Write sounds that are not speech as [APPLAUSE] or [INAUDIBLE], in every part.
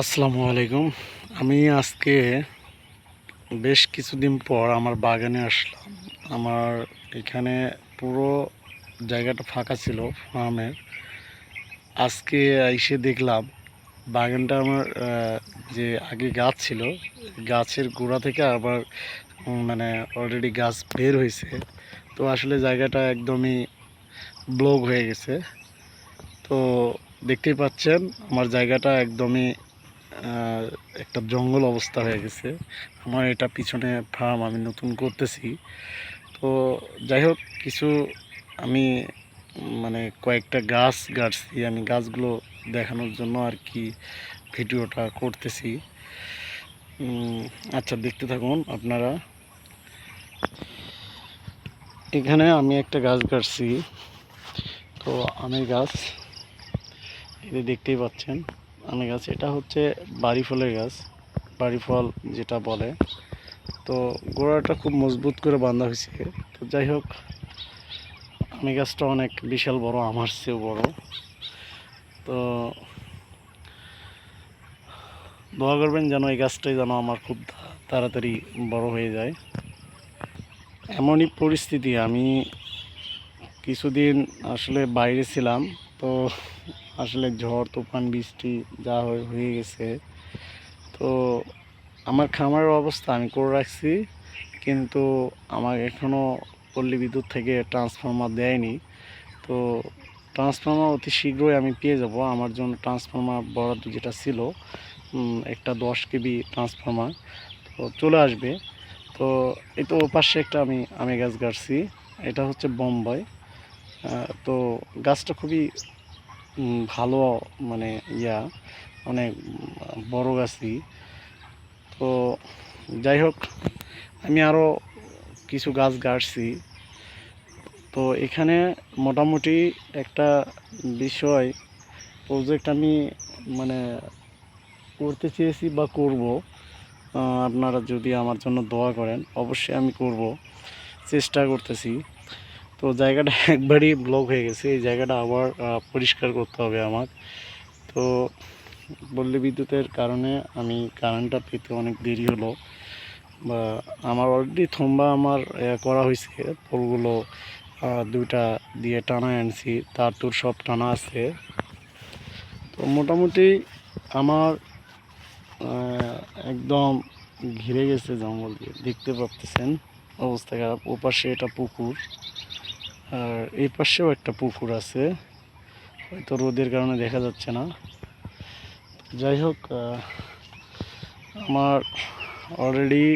আসসালামু আলাইকুম। আমি আজকে বেশ কিছুদিন পর আমার বাগানে আসলাম। আমার এখানে পুরো জায়গাটা ফাঁকা ছিল ফার্মের। আজকে এসে দেখলাম বাগানটা আমার যে আগে গাছ ছিল, গাছের গোড়া থেকে আবার মানে অলরেডি গাছ বের হয়েছে। তো আসলে জায়গাটা একদমই ব্লক হয়ে গেছে। তো দেখতেই পাচ্ছেন, আমার জায়গাটা একদমই একটা জঙ্গল অবস্থা হয়ে গেছে। আমার এটা পিছনে ফার্ম আমি নতুন করতেছি। তো যাই হোক, কিছু আমি মানে কয়েকটা গাছ গাড়ছি। আমি গাছগুলো দেখানোর জন্য আর কি ভিডিওটা করতেছি। আচ্ছা দেখতে থাকুন আপনারা। এখানে আমি একটা গাছ গাড়ছি। তো আমি গাছ এটা দেখতেই পাচ্ছেন। আমি গাছ, এটা হচ্ছে বাড়ি ফলের গাছ, বাড়ি ফল যেটা বলে। তো গোড়াটা খুব মজবুত করে বাঁধা হয়েছে। তো যাই হোক, আমি গাছটা অনেক বিশাল বড়, আমার চেয়েও বড়। তো দোয়া করবেন যেন এই গাছটাই যেন আমার খুব তাড়াতাড়ি বড় হয়ে যায়। এমনই পরিস্থিতি, আমি কিছুদিন আসলে বাইরে ছিলাম, তো আসলে ঝড়, তুফান, বৃষ্টি যা হয়ে গেছে। তো আমার খামারের অবস্থা আমি করে রাখছি, কিন্তু আমার এখনও পল্লী বিদ্যুৎ থেকে ট্রান্সফর্মার দেয়নি। তো ট্রান্সফর্মার অতি শীঘ্রই আমি পেয়ে যাব। আমার জন্য ট্রান্সফর্মার বরাদ্দ যেটা ছিল একটা দশ কেবি ট্রান্সফর্মার। তো চলে আসবে। তো এই তো ওপাশে একটা আমি আমি গাছ গাড়ছি। এটা হচ্ছে বোম্বাই। তো গাছটা খুবই ভালো মানে ইয়া অনেক বড় গাছই তো, যাই হোক, আমি আরও কিছু গাছ গাড়ছি। তো, এখানে মোটামুটি একটা বিষয় প্রজেক্ট আমি মানে করতে চেয়েছি বা করব আপনারা যদি আমার জন্য দোয়া করেন, অবশ্যই আমি করব, চেষ্টা করতেছি। তো জায়গাটা [LAUGHS] একবারই ব্লক হয়ে গেছে। এই জায়গাটা আবার পরিষ্কার করতে হবে আমার তো পল্লী বিদ্যুতের কারণে আমি কারেন্টটা পেতে অনেক দেরি হলো। বা আমার অলরেডি থম্বা আমার করা হয়েছে। পোলগুলো দুইটা দিয়ে টানা আনছি। তার তোর সব টানা আছে। তো মোটামুটি আমার একদম ঘিরে গেছে জঙ্গল দিয়ে। দেখতে পাচ্ছেন, অবস্থা খারাপ। ওপাশে এটা পুকুর। আর এই পাশেও একটা পুকুর আছে। হয়তো রোদের কারণে দেখা যাচ্ছে না। যাই হোক আমার অলরেডি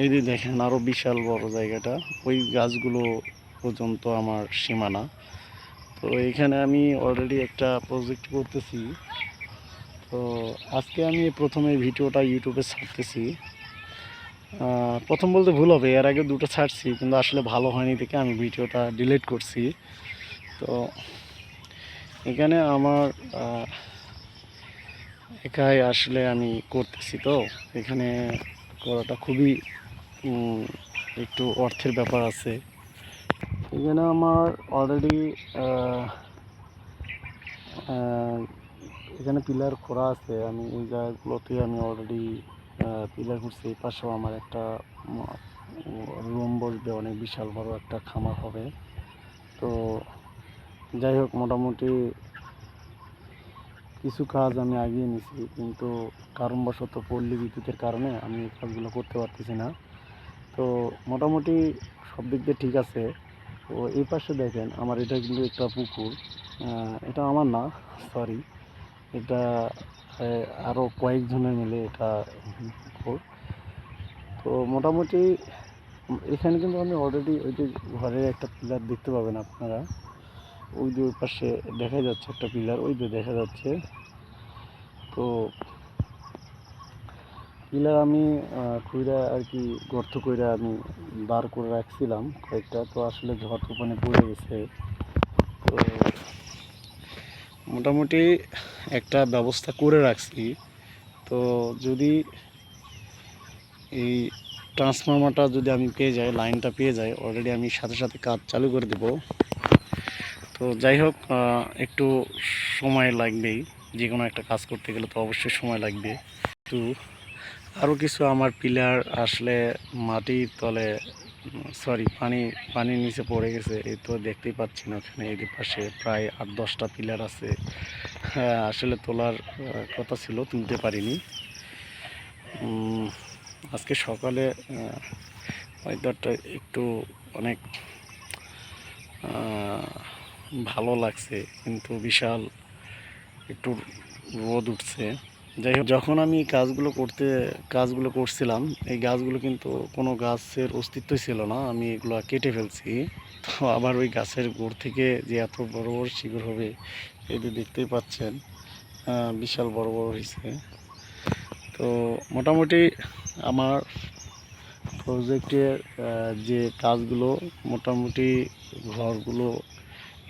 এই যে দেখেন আরও বিশাল বড় জায়গাটা। ওই গাছগুলো পর্যন্ত আমার সীমানা। তো এখানে আমি অলরেডি একটা প্রজেক্ট করতেছি। তো আজকে আমি প্রথমে ভিডিওটা ইউটিউবে ছাড়তেছি। প্রথম বলতে ভুল হবে, এর আগে দুটো ছাড়ছি, কিন্তু আসলে ভালো হয়নি দেখে আমি ভিডিওটা ডিলিট করছি। তো এখানে আমার একাই আসলে আমি করতেছি তো, এখানে করাটা খুবই একটু অর্থের ব্যাপার আছে। এখানে আমার অলরেডি এখানে পিলার করা আছে, আমি এই জায়গাগুলোতে আমি অলরেডি পিলার করছি এই পাশেও আমার একটা রুম বসবে, অনেক বিশাল বড় একটা খামার হবে। তো যাই হোক, মোটামুটি কিছু কাজ আমি আগিয়ে নিছি, কিন্তু কারণবশত পল্লী বিদ্যুতের কারণে আমি এই কাজগুলো করতে পারতেছি না। তো মোটামুটি সব দিক দিয়ে ঠিক আছে। তো এই পাশে দেখেন, আমার এটা কিন্তু একটা পুকুর এটা আমার না সরি এটা আরও কয়েকজনের মিলে এটা তো মোটামুটি এখানে কিন্তু আমি অলরেডি ওই যে ঘরের একটা পিলার দেখতে পাবেন আপনারা। ওই যে পাশে দেখা যাচ্ছে একটা পিলার ওই যে দেখা যাচ্ছে। তো পিলার আমি খুঁড়া আর কি গর্ত কইরা আমি বার করে রাখছিলাম কয়েকটা। তো আসলে ঝড় তুফানে পড়ে গেছে। তো মোটামুটি একটা ব্যবস্থা করে রাখছি। তো যদি এই ট্রান্সফর্মারটা যদি আমি পেয়ে যাই, লাইনটা পেয়ে যাই অলরেডি আমি সাথে সাথে কাজ চালু করে দেব। তো যাই হোক একটু সময় লাগবেই। যে কোনো একটা কাজ করতে গেলে তো অবশ্যই সময় লাগবে। তো আরও কিছু আমার পিলার আসলে মাটির তলে সরি, পানি পানির নিচে পড়ে গেছে, এই তো দেখতেই পাচ্ছি না ওখানে এই পাশে প্রায় আট, দশটা পিলার আছে। হ্যাঁ আসলে তোলার কথা ছিল, তুলতে পারিনি। আজকে সকালে ওয়েদারটা একটু অনেক ভালো লাগছে, কিন্তু বিশাল একটু রোদ উঠছে। যাই হোক, যখন আমি কাজগুলো করতে, কাজগুলো করছিলাম, এই গাছগুলো কিন্তু কোনো গাছের অস্তিত্বই ছিল না, আমি এগুলো কেটে ফেলছি। তো আবার ওই গাছের গোড় থেকে যে এত বড় বড় শিকড় হবে এই দেখতেই পাচ্ছেন বিশাল বড় বড় হয়েছে। তো মোটামুটি আমার প্রজেক্টের যে কাজগুলো, মোটামুটি ঘরগুলো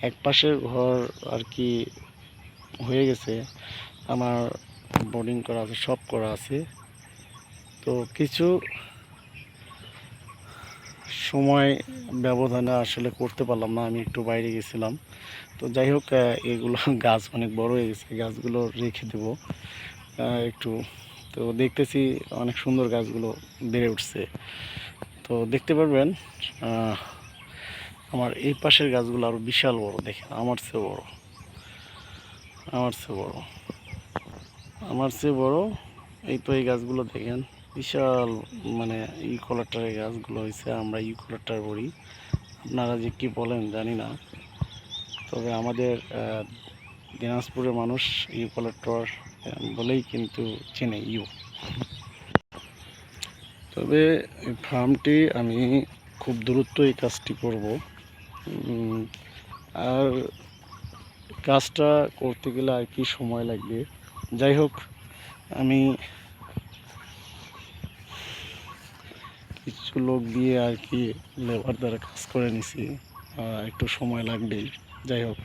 এক পাশের ঘর আর কি হয়ে গেছে। আমার বোর্ডিং করা আছে সব করা আছে। তো কিছু সময় ব্যবধানে আসলে করতে পারলাম না, আমি একটু বাইরে গেছিলাম। তো যাই হোক এগুলো [LAUGHS] গাছ অনেক বড় হয়ে গেছে, গাছগুলো রেখে দেব। একটু, তো দেখতেছি অনেক সুন্দর গাছগুলো বেড়ে উঠছে। তো দেখতে পারবেন আমার এই পাশের গাছগুলো আরও বিশাল বড়, দেখেন, আমার চেয়ে বড়। আমার চেয়ে বড়। আমার চেয়ে বড় এই তো এই গাছগুলো দেখেন। বিশাল মানে ইউকোলাটারের গাছগুলো হয়েছে আমরা ইউকোলাটার বলি আপনারা যে কি বলেন জানি না। তবে আমাদের দিনাজপুরের মানুষ ইউকোলাটার বলেই কিন্তু চেনে ইউ তবে ফার্মটি আমি খুব দ্রুত এই কাজটি করব। আর কাজটা করতে গেলে আর কি সময় লাগবে? যাই হোক, আমি কিছু লোক দিয়ে আর কি লেবার দ্বারা কাজ করে নিছি একটু সময় লাগবেই। যাই হোক,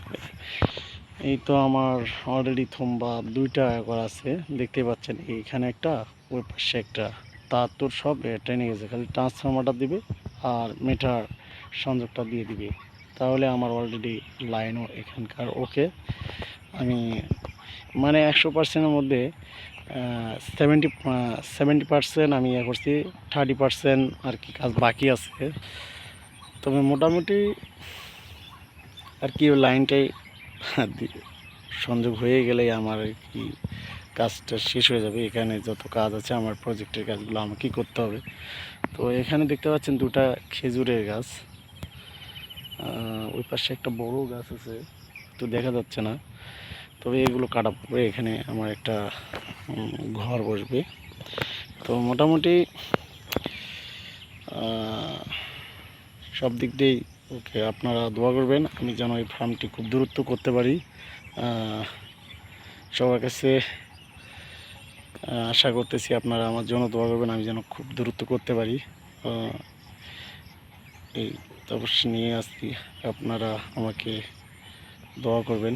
এই তো আমার অলরেডি থম্বা দুইটা করা আছে দেখতে পাচ্ছেন, এইখানে একটা, ওই পাশে একটা। তার তোর সব ট্রেনে গেছে, খালি ট্রান্সফর্মারটা দিবে আর মিটার সংযোগটা দিয়ে দিবে। তাহলে আমার অলরেডি লাইনও এখানকার ওকে আমি মানে একশো পার্সেন্টের মধ্যে সেভেন্টি সেভেন্টি পার্সেন্ট আমি ইয়ে করছি থার্টি পার্সেন্ট আর কি কাজ বাকি আছে। তবে মোটামুটি আর কি ওই লাইনটাই সংযোগ হয়ে গেলেই আমার আর কি কাজটা শেষ হয়ে যাবে। এখানে যত কাজ আছে, আমার প্রজেক্টের কাজগুলো আমাকেই করতে হবে। তো এখানে দেখতে পাচ্ছেন দুটা খেজুরের গাছ। ওই পাশে একটা বড় গাছ আছে, তো দেখা যাচ্ছে না। তবে এগুলো কাটা পড়বে এখানে আমার একটা ঘর বসবে। তো মোটামুটি সব দিক দিয়েই ওকে আপনারা দোয়া করবেন। আমি যেন এই ফার্মটি খুব দূরত্ব করতে পারি। সবার কাছে আশা করতেছি আপনারা আমার জন্য দোয়া করবেন। আমি যেন খুব দূরত্ব করতে পারি। এই তপস্য নিয়ে আসছি আপনারা আমাকে দোয়া করবেন।